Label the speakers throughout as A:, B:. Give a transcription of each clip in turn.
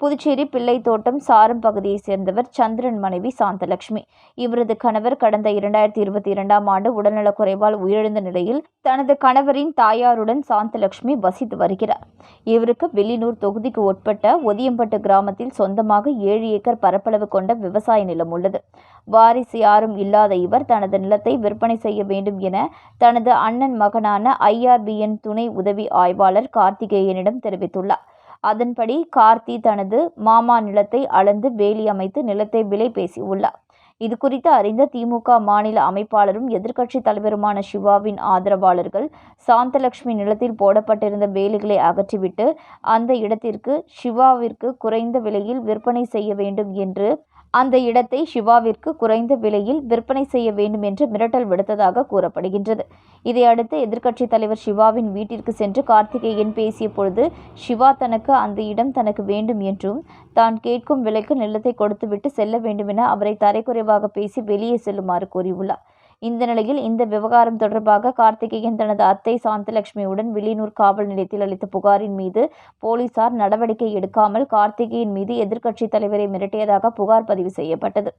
A: புதுச்சேரி பிள்ளைத்தோட்டம் சாரம் பகுதியைச் சேர்ந்தவர் சந்திரன் மனைவி சாந்தலட்சுமி. இவரது கணவர் கடந்த இரண்டாயிரத்தி இருபத்தி இரண்டாம் ஆண்டு உடல்நலக்குறைவால் உயிரிழந்த நிலையில் தனது கணவரின் தாயாருடன் சாந்தலட்சுமி வசித்து வருகிறார். இவருக்கு வெள்ளினூர் தொகுதிக்கு உட்பட்ட ஒதியம்பட்டு கிராமத்தில் சொந்தமாக ஏழு ஏக்கர் பரப்பளவு கொண்ட விவசாய நிலம் உள்ளது. வாரிசு யாரும் இல்லாத இவர் தனது நிலத்தை விற்பனை செய்ய வேண்டும் என தனது அண்ணன் மகனான ஐஆர்பிஎன் துணை உதவி ஆய்வாளர் கார்த்திகேயனிடம் தெரிவித்துள்ளார். அதன்படி கார்த்தி தனது மாமா நிலத்தை அளந்து வேலி அமைத்து நிலத்தை விலை பேசியுள்ளார் இது குறித்து அறிந்த திமுக மாநில அமைப்பாளரும் எதிர்க்கட்சி தலைவருமான சிவாவின் ஆதரவாளர்கள் சாந்தலட்சுமி நிலத்தில் போடப்பட்டிருந்த வேலிகளை அகற்றிவிட்டு அந்த இடத்திற்கு சிவாவிற்கு குறைந்த விலையில் விற்பனை செய்ய வேண்டும் என்று அந்த இடத்தை சிவாவிற்கு குறைந்த விலையில் விற்பனை செய்ய வேண்டும் என்று மிரட்டல் விடுத்ததாக கூறப்படுகின்றது. இதையடுத்து எதிர்க்கட்சித் தலைவர் சிவாவின் வீட்டிற்கு சென்று கார்த்திகேயன் பேசிய பொழுது சிவா தனக்கு அந்த இடம் தனக்கு வேண்டும் என்றும் தான் கேட்கும் விலைக்கு நிலத்தை கொடுத்துவிட்டு செல்ல வேண்டுமென அவரை தரைக்குறைவாக பேசி வெளியே செல்லுமாறு கூறியுள்ளார். இந்த நிலையில் இந்த விவகாரம் தொடர்பாக கார்த்திகேயன் தனது அத்தை சாந்தலட்சுமியுடன் வில்லியனூர் காவல் நிலையத்தில் அளித்த புகாரின் மீது போலீசார் நடவடிக்கை எடுக்காமல் கார்த்திகேயன் மீது எதிர்க்கட்சித் தலைவரை மிரட்டியதாக புகார் பதிவு செய்யப்பட்டது.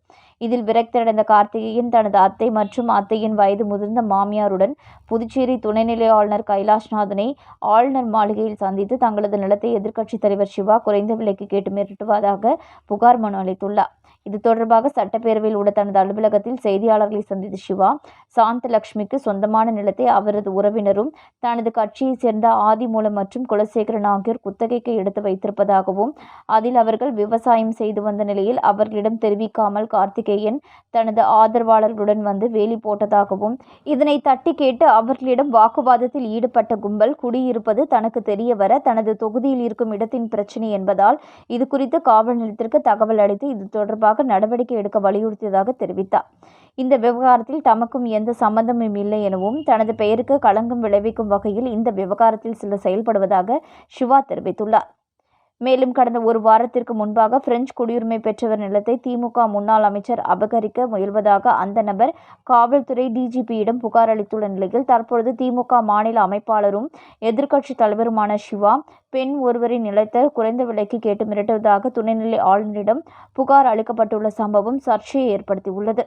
A: இதில் விரக்தியடைந்த கார்த்திகேயன் தனது அத்தை மற்றும் அத்தையின் வயது முதிர்ந்த மாமியாருடன் புதுச்சேரி துணைநிலை ஆளுநர் கைலாஷ்நாதனை ஆளுநர் மாளிகையில் சந்தித்து தங்களது நிலத்தை எதிர்க்கட்சித் தலைவர் சிவா குறைந்த விலைக்கு கேட்டு மிரட்டுவதாக புகார் மனு அளித்துள்ளார். இது தொடர்பாக சட்டப்பேரவையில் உள்ள தனது அலுவலகத்தில் செய்தியாளர்களை சந்தித்த சிவா சாந்தலட்சுமிக்கு சொந்தமான நிலத்தை அவரது உறவினரும் தனது கட்சியைச் சேர்ந்த ஆதிமூலம் மற்றும் குலசேகரன் ஆகியோர் குத்தகைக்கு எடுத்து வைத்திருப்பதாகவும் அதில் அவர்கள் விவசாயம் செய்து வந்த நிலையில் அவர்களிடம் தெரிவிக்காமல் கார்த்திகேயன் தனது ஆதரவாளர்களுடன் வந்து வேலி போட்டதாகவும் இதனை தட்டி கேட்டு அவர்களிடம் வாக்குவாதத்தில் ஈடுபட்ட கும்பல் குடியிருப்பது தனக்கு தெரிய வர தனது தொகுதியில் இருக்கும் இடத்தின் பிரச்சினை என்பதால் இது குறித்து காவல் நிலையத்திற்கு தகவல் அளித்து இது தொடர்பாக நடவடிக்கை எடுக்க வலியுறுத்தியதாக தெரிவித்தார். இந்த விவகாரத்தில் தமக்கும் எந்த சம்பந்தமும் இல்லை எனவும் தனது பெயருக்கு களங்கம் விளைவிக்கும் வகையில் இந்த விவகாரத்தில் சிலர் செயல்படுவதாக சிவா தெரிவித்துள்ளார். மேலும் கடந்த ஒரு வாரத்திற்கு முன்பாக பிரெஞ்சு குடியுரிமை பெற்றவர் நிலத்தை திமுக முன்னாள் அமைச்சர் அபகரிக்க முயல்வதாக அந்த நபர் காவல்துறை டிஜிபியிடம் புகார் அளித்துள்ள நிலையில் தற்பொழுது திமுக மாநில அமைப்பாளரும் எதிர்க்கட்சி தலைவருமான சிவா பெண் ஒருவரின் நிலத்தை குறைந்த விலைக்கு கேட்டு மிரட்டுவதாக துணைநிலை ஆளுநரிடம் புகார் அளிக்கப்பட்டுள்ள சம்பவம் சர்ச்சையை ஏற்படுத்தியுள்ளது.